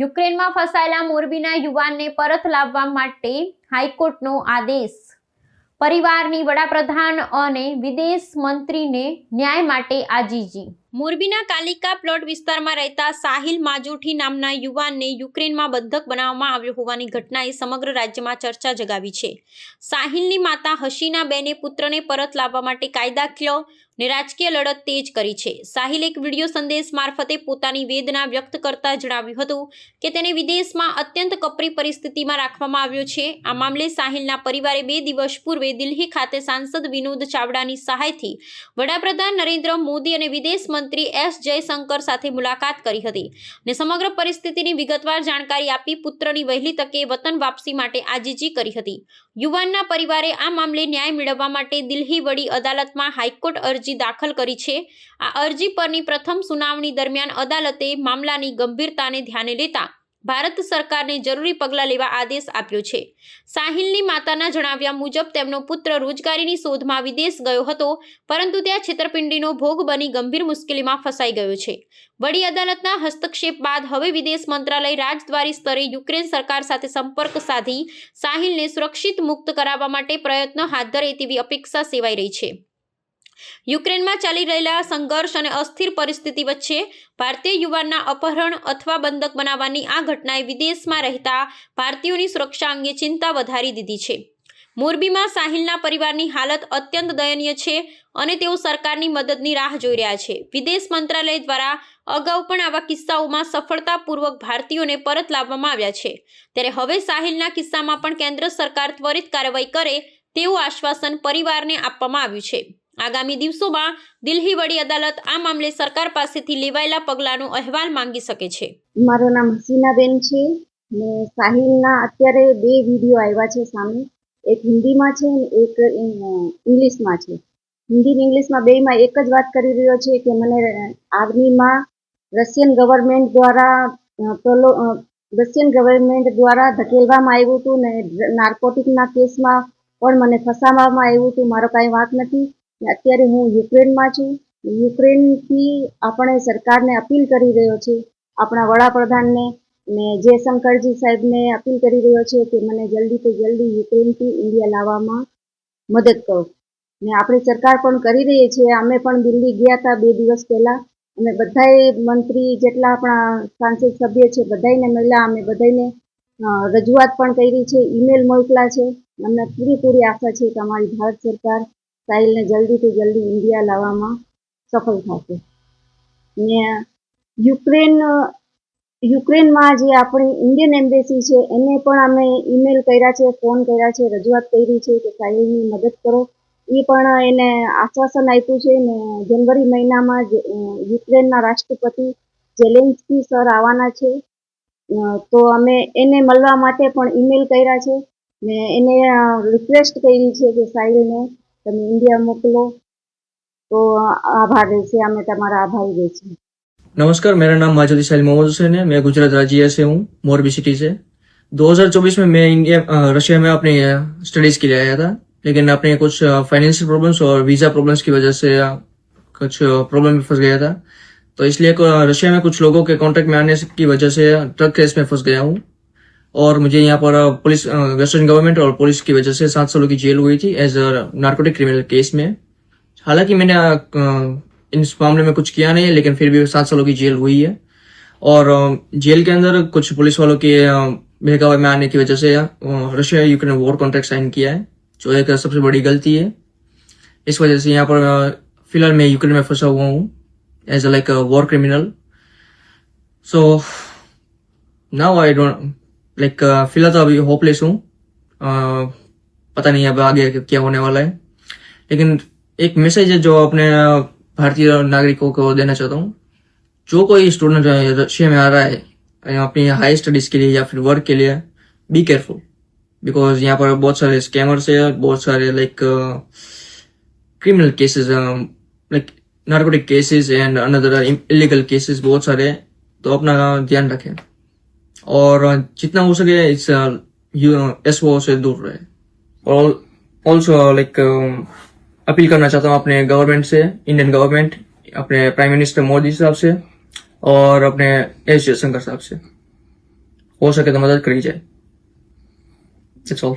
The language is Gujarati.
યુક્રેનમાં ફસાયેલા મોરબીના યુવાનને પરત લાવવા માટે હાઈકોર્ટનો આદેશ. પરિવારની વડાપ્રધાન અને વિદેશ મંત્રીને ન્યાય માટે આજીજી. મોરબીના કાલિકા પ્લોટ વિસ્તારમાં રહેતા સાહિલ માજુઠી નામના યુવાનને યુક્રેનમાં બંધક બનાવવામાં આવ્યો હોવાની ઘટનાએ સમગ્ર રાજ્યમાં ચર્ચા જગાવી છે. સાહિલની માતા હશીના બેને પુત્રને પરત લાવવા માટે કાયદાકીય ને રાજકીય લડત તેજ કરી છે. સાહિલ એક વીડિયો સંદેશ મારફતે પોતાની વેદના વ્યક્ત કરતા જણાવ્યું હતું કે તેને વિદેશમાં અત્યંત કપરી પરિસ્થિતિમાં રાખવામાં આવ્યો છે. આ મામલે સાહિલના પરિવારે બે દિવસ પૂર્વે દિલ્હી ખાતે સાંસદ વિનોદ ચાવડાની સહાયથી વડાપ્રધાન નરેન્દ્ર મોદી અને વિદેશ મંત્રી એસ જયશંકર સાથે મુલાકાત કરી હતી ને સમગ્ર પરિસ્થિતિની વિગતવાર જાણકારી આપી પુત્રની વહેલી તકે વતન વાપસી માટે આજીજી કરી હતી. યુવાનના પરિવારે આ મામલે ન્યાય મેળવવા માટે દિલ્હી વડી અદાલતમાં હાઈકોર્ટ અરજી દાખલ કરી છે. આ અરજી પરની પ્રથમ સુનાવણી દરમિયાન અદાલતે મામલાની ગંભીરતાને ધ્યાને લેતા ભારત સરકારને જરૂરી પગલાં લેવા આદેશ આપ્યો છે. સાહિલની માતાના જણાવ્યા મુજબ તેમનો પુત્ર રોજગારીની શોધમાં વિદેશ ગયો હતો, પરંતુ ત્યાં છેતરપિંડીનો ભોગ બની ગંભીર મુશ્કેલીમાં ફસાઈ ગયો છે. વડી અદાલતના હસ્તક્ષેપ બાદ હવે વિદેશ મંત્રાલય રાજદ્વારી સ્તરે યુક્રેન સરકાર સાથે સંપર્ક સાધી સાહિલને સુરક્ષિત મુક્ત કરાવવા માટે પ્રયત્નો હાથ ધરે તેવી અપેક્ષા સેવાઈ રહી છે. યુક્રેનમાં ચાલી રહેલા સંઘર્ષ અને અસ્થિર પરિસ્થિતિ વચ્ચે ભારતીય યુવાનના અપહરણ અથવા બંધક બનાવવાની આ ઘટનાએ વિદેશમાં રહેતા ભારતીયોની સુરક્ષા અંગે ચિંતા વધારી દીધી છે. મોરબીમાં સાહિલના પરિવારની હાલત અત્યંત દયનીય છે અને તેઓ સરકારની મદદની રાહ જોઈ રહ્યા છે. વિદેશ મંત્રાલય દ્વારા અગાઉ પણ આવા કિસ્સાઓમાં સફળતાપૂર્વક ભારતીયોને પરત લાવવામાં આવ્યા છે. ત્યારે હવે સાહિલના કિસ્સામાં પણ કેન્દ્ર સરકાર ત્વરિત કાર્યવાહી કરે તેવું આશ્વાસન પરિવારને આપવામાં આવ્યું છે. આગામી દિવસોમાં દિલ્હી વડી અદાલત આ મામલે સરકાર પાસેથી લેવાયેલા પગલાંનો અહેવાલ માંગી શકે છે. મારું નામ હસીનાબેન છે. ને સાહિલના અત્યારે બે વીડિયો આવ્યા છે સામે. એક હિન્દીમાં છે ને એક ઇંગ્લિશમાં છે. હિન્દી ને ઇંગ્લિશમાં બેમાં એક જ વાત કરી રહ્યો છે કે મને આર્મીમાં રશિયન ગવર્મેન્ટ દ્વારા રશિયન ગવર્મેન્ટ દ્વારા ધકેલવામાં આવ્યું હતું ને નાર્કોટિકના કેસમાં પણ મને ફસાવવામાં આવ્યું હતું. મારો કાંઈ વાંક નથી. અત્યારે હું યુક્રેનમાં છું યુક્રેનથી આપણે સરકારને અપીલ કરી રહ્યો છે, આપણા વડાપ્રધાનને ને જયશંકરજી સાહેબને અપીલ કરી રહ્યો છે કે મને જલ્દીથી જલ્દી યુક્રેનથી ઇન્ડિયા લાવવામાં મદદ કરો. ને આપણી સરકાર પણ કરી રહી છે, અમે પણ દિલ્હી ગયા હતા બે દિવસ પહેલાં અમે બધાએ મંત્રી જેટલા આપણા સાંસદ સભ્ય છે બધાને મળ્યા, અમે બધાને રજૂઆત પણ કરી છે, ઈમેલ મોકલા છે. અમને પૂરેપૂરી આશા છે કે અમારી ભારત સરકાર સાહિલને જલ્દીથી જલ્દી ઇન્ડિયા લાવવામાં સફળ થશે. ને યુક્રેન, યુક્રેનમાં જે આપણી ઇન્ડિયન એમ્બેસી છે, એને પણ અમે ઈમેલ કર્યા છે, ફોન કર્યા છે, રજૂઆત કરી છે કે સાહિલની મદદ કરો. એ પણ એને આશ્વાસન આપ્યું છે ને જનવરી મહિનામાં યુક્રેનના રાષ્ટ્રપતિ જેલેન્સ્કી સર આવવાના છે. તો અમે એને મળવા માટે પણ ઈમેલ કર્યા છે ને એને રિક્વેસ્ટ કરી છે કે સાહિલને તમે ઇન્ડિયા મોકલો તો આભાર રહેશે અમે તમારા આભારી રહીશું नमस्कार मेरा नाम माजुदी साहिल मोहम्मद हुसैन है मैं गुजरात राज्य से हूँ मोरबी सिटी से 2024 में मैं इंडिया अ, रशिया में अपनी स्टडीज के लिए आया था लेकिन अपने कुछ फाइनेंशियल प्रॉब्लम्स और वीजा प्रॉब्लम्स की वजह से अ, कुछ प्रॉब्लम में फंस गया था तो इसलिए को- रशिया में कुछ लोगों के कांटेक्ट में आने से- की वजह से ट्रक केस में फंस गया हूँ और मुझे यहाँ पर पुलिस वेस्टर्न गवर्नमेंट और पुलिस की वजह से सात सालों की जेल हुई थी as a narcotic criminal case में। हालाँकि मैंने इस मामले में कुछ किया नहीं है, लेकिन फिर भी सात सालों की जेल हुई है। और जेल के अंदर कुछ पुलिस वालों के बहकावे में आने की वजह से Russia Ukraine war contract sign किया है, जो एक सबसे बड़ी गलती है। इस वजह से यहाँ पर फ़िलहाल मैं यूक्रेन में फंसा हुआ हूँ as a like war criminal so now I don't like फ़िलहाल तो अभी होपलेस हूँ। पता नहीं अब आगे क्या होने वाला है। लेकिन एक मैसेज है जो अपने भारतीय नागरिकों को देना चाहता हूँ। जो कोई स्टूडेंट रशिया में आ रहा है अपनी हाई स्टडीज़ के लिए या फिर वर्क के लिए बी केयरफुल बिकॉज़ यहाँ पर बहुत सारे स्कैमर्स है, बहुत सारे like criminal cases like narcotic cases and another illegal cases बहुत सारे तो अपना ध्यान रखें। और जितना हो सके इस एस से दूर रहे। और ऑल्सो लाइक अपील करना चाहता हूँ अपने गवर्नमेंट से इंडियन गवर्नमेंट अपने प्राइम मिनिस्टर मोदी साहब से, और अपने एस जयशंकर साहब से। हो सके तो मदद करी जाए। It's all.